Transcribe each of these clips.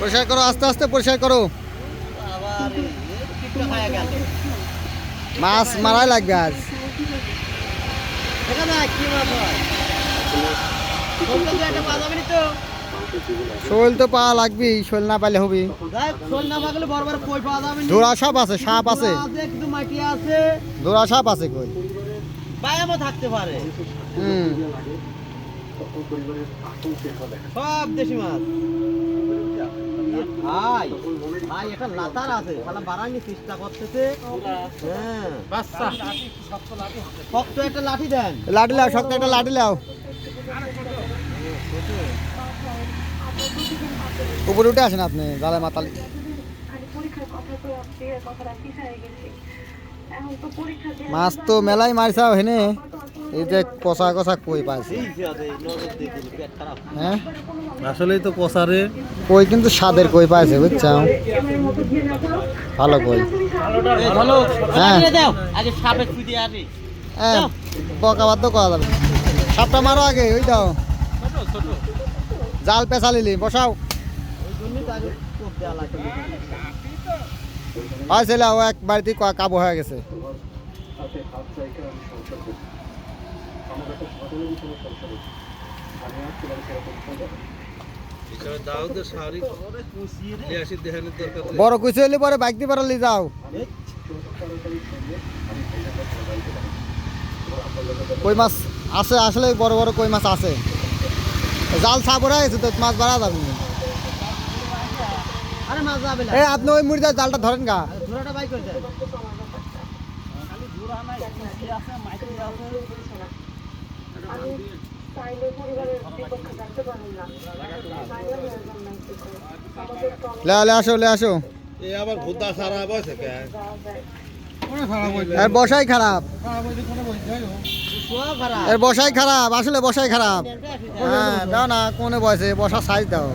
পরিষ্কার করো, আস্তে আস্তে পরিষ্কার করো। মাছ মারাই লাগবে আজ। শোল তো পাওয়া লাগবেই, শোল না পাইলে হবে। ধোড়া সাপ আছে সাপ আছে। ধোড়া সাপ আছে কই? থাকতে পারে হুম। সব দেশি মাছ। ভাই ভাই একটা লাতার আছে। বাড়ানি চেষ্টা করতেছে। হ্যাঁ। বাচ্চা। শক্ত একটা লাঠি দেন। লাঠি লাও শক্ত একটা লাঠি লাও। উপরে উঠে আসেন আপনি গালায় মাতালি। পরীক্ষার কথা তো আপনি কথাটা হয়ে গেছি। মাছ তো মেলাই মারছাও হেনে। এই যে কষা কষা কই পাইছে। হ্যাঁ আসলেই তো পচারে কই কিন্তু স্বাদের কই পাইছে বুঝছ? এর মধ্যে দিয়ে রাখো ভালো কই ভালো হ্যাঁ। হ্যাঁ বকা বাদ করা যাবে। সাপটা মারো আগে ওই দাও। জাল পেঁচালিলি বসাও। ছেলে ও এক বাড়িতে কাবু হয়ে গেছে। বড় কুচি হলে পরে বাইক দিয়ে পারলি যাও। কই মাছ আছে আসলে বড় বড় কই মাছ আছে। জাল সাবরা গেছে তো মাছ বাড়া যাবে না। আরে মাছ যাবে না এই আপনি ওই মুড়িদার জালটা ধরেন গা। ধরাটা বাই করে দেন। আমি চাইলে পরিবারের বিপক্ষে থাকতে পারি না চাইলে হয়ে যান না কিছু আমাদের তো অনেক লে লে আসো লে আসো। এই আবার ভুদা সারা কে? যাওয়া বসাই খারাপ। এর বসাই খারাপ আসলে বসাই খারাপ। হ্যাঁ দাও না কোনে বয়সে বসার সাইজ দাও।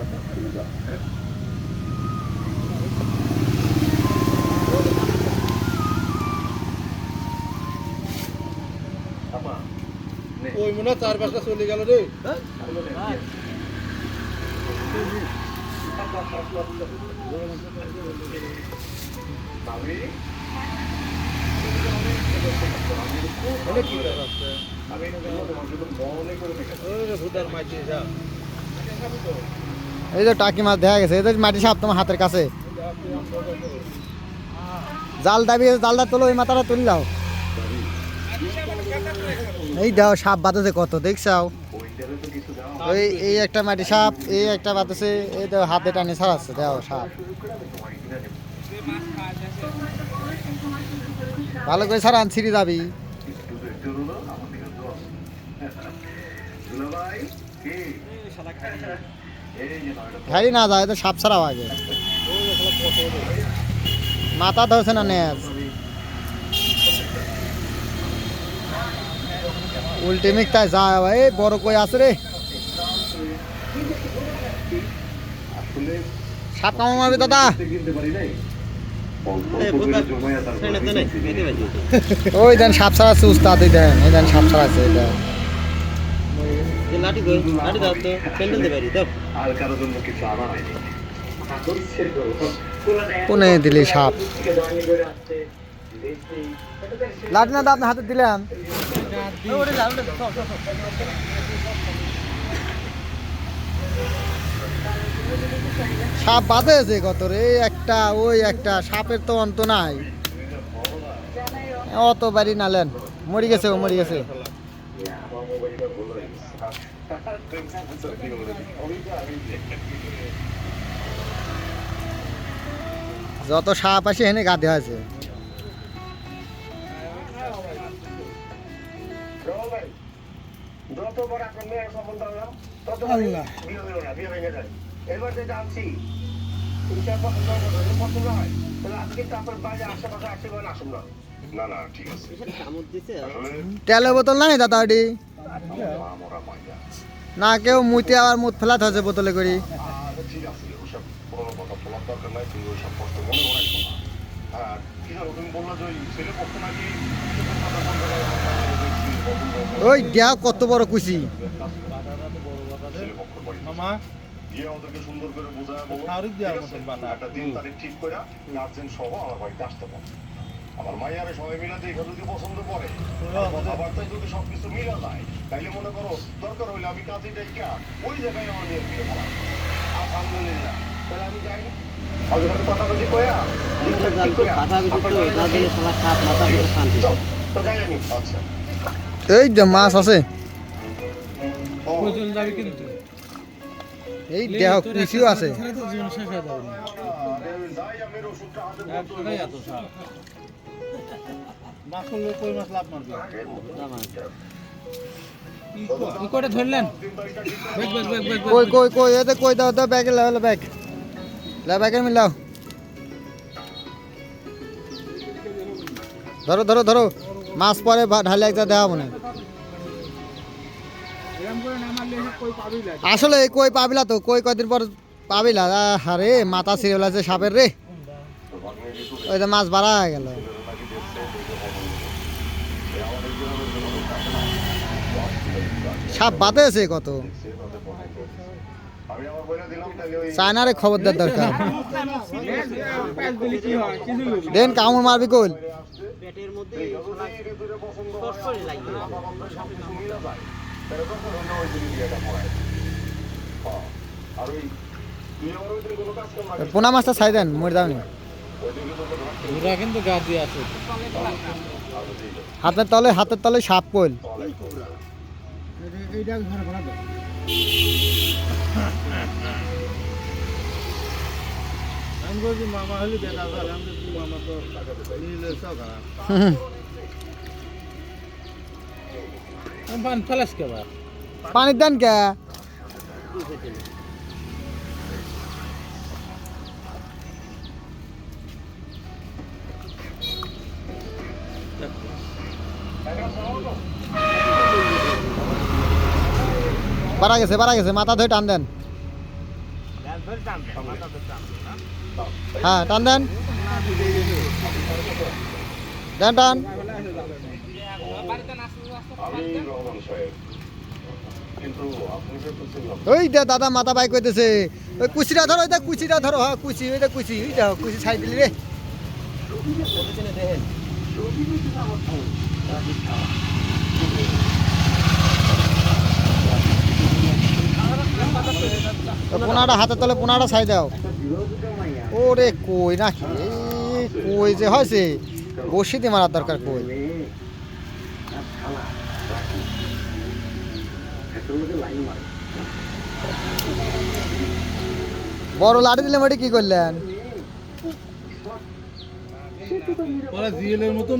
ওই মনে চার পাঁচটা চলে গেল রে। ওরে ভুদার মাঝে যা। এই যে টাকি মাছ দেখা গেছে এই যে মাটি সাপ তোমার হাতের কাছে। জাল দাবি জালটা তোলো ওই মাথাটা তুলে দাও। এই দাও, সাপ বাতাসে কত, দেখছাও? ওই এই একটা মাটি সাপ, এই একটা বাতাসে এই দাও, হাতে টানে ছাড়াচ্ছে দাও, সাপ। ভালো করে ছাড়ান ছিঁড়ে যাবি। খালি না যায়, তো সাপ ছাড়াও আগে। মাথা ধরছে না নেজ উল্টে মিকতায় যায় ভাই বড় কই আছে রে? সাপ কামড় মারবে দাদা। ওই দেন সাপ ছাড়াচ্ছে উস্তাদ ওই দেন এই দেন সাপ ছাড়াচ্ছে এই দেন তো কোনে দিলি সাপ? লাঠি না দা আপনার হাতে দিলাম সাপ বাঁধে আছে কত রে? একটা, ওই একটা, সাপের তো অন্ত নাই। অত বাড়ি নালেন মরি গেছে ও, মরি গেছে। যত সাপ আসে, এনে গাধে আছে। যত বড় একটা মেয়ের হলাম তত বিয়ে হইল না বিয়ে ভেঙে যায় এবার যেটা আনছি পছন্দ পছন্দ হয় তাহলে আজকে তো বাইরে আশেপাশে আসে আসুন না। না না ঠিক আছে। কামড় দিছে আসলে তেলের বোতল নাই দাদা ওটি না কেউ মুইতে আবার মুখ ফেলাতে হচ্ছে বোতলে করি। আর কি তুমি বলল যে ছেলে পক্ষ নাকি ওই দেয়া কত বড় কুচি বলো সহ আমার মাইয়ারে সবাই মিলে দেখে যদি পছন্দ করে কথাবার্তায় যদি সবকিছু মিলা যায় তাইলে মনে করো দরকার হইলে আমি কাজে ডাইকা ওই জায়গায় আমার নিয়ে বিয়ে করা আলহামদুলিল্লাহ তাহলে আমি যাই কথা বলি কয়া দিয়ে শালা সাপ মাথা দিয়ে শান্তি তো যাই আমি আচ্ছা। এই যে মাছ আছে। এই দেহ কুচিও আছে এখানে তো জীবন শেষ যাবে না যাই আমি ওষুধটা হাতে এক জায়গায় এত সাপ মাছ করলে কই মাছ লাভ মারবে? কি করে ধরলেন? কই কই কই এতে কই দাও দাও ব্যাগে লাও ব্যাগ। লা ব্যাগে মিলাও ধরো ধরো ধরো। মাছ পরে ঢালে একটা দেওয়া মনে আসলে কই পাবিলা তো? কই কদিন পর পাবিলা আরে, মাথা ছিঁড়ে আছে সাপের রে। ওই তো মাছ বাড়া হয়ে গেল। সাপ কত? চায়নারে খবর দেওয়ার দরকার। দেন কামড় মারবি কইল পেটের মধ্যে লাগবে পোনা মাছটা ছাই দেন মরে দিন কিন্তু ধরতে ওরা কিন্তু গা দিয়ে আছে। হাতের তলে হাতের তলে সাপ কইল আমি বলছি মামা হলে দেখা যায় আমি বলছি মামা তো নিলে সব খারাপ পান ফেলাস কে বার পানির দেন কে বাড়া গেছে বাড়া গেছে মাথা ধরে টান দেন হ্যাঁ টান দেন। দেন, টান। ওই দে, দাদা মাথা বাই কইতেছে। ওই কুচিটা ধরো, ওই দে কুচিটা ধরো। হ্যাঁ কুচি ওই দে কুচি ওই দেখো কুচি ছাই দিলি রে। তো পোনাটা হাতে তলে পোনাটা ছাই দাও। ওরে কই নাকি এই কই যে হয়েছে? বসি দিয়ে মারার দরকার কই? বড় লাঠি দিলে মাটি কি করলেন? ওরা জিএলের মতন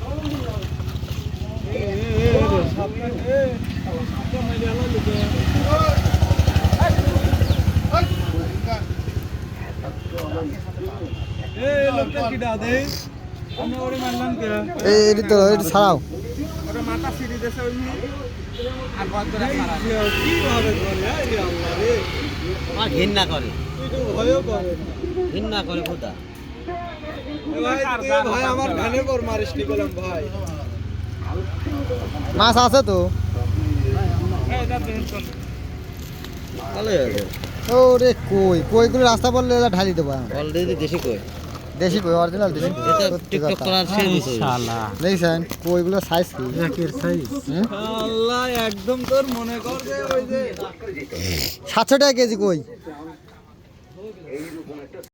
ছাড়াও। ঘৃণা করে। ঘৃণা করে খোদা ভাই আমার ভ্যানে পর মারিস নি বললাম ভাই। মাছ আছে তো? ভালো হয়েছে ও রে কই কইগুলো রাস্তা বললে ঢালি দেবো আমি। অলরেডি দেশি কই? দেশি কই অরিজিনাল দেশি টিকটক কথা। করার শেষ ইনশাআল্লাহ। দেখছেন কইগুলো সাইজ কি? হুম? আল্লাহ একদম তোর মনে কর যে ওই যে সাতশো টাকা কেজি কই?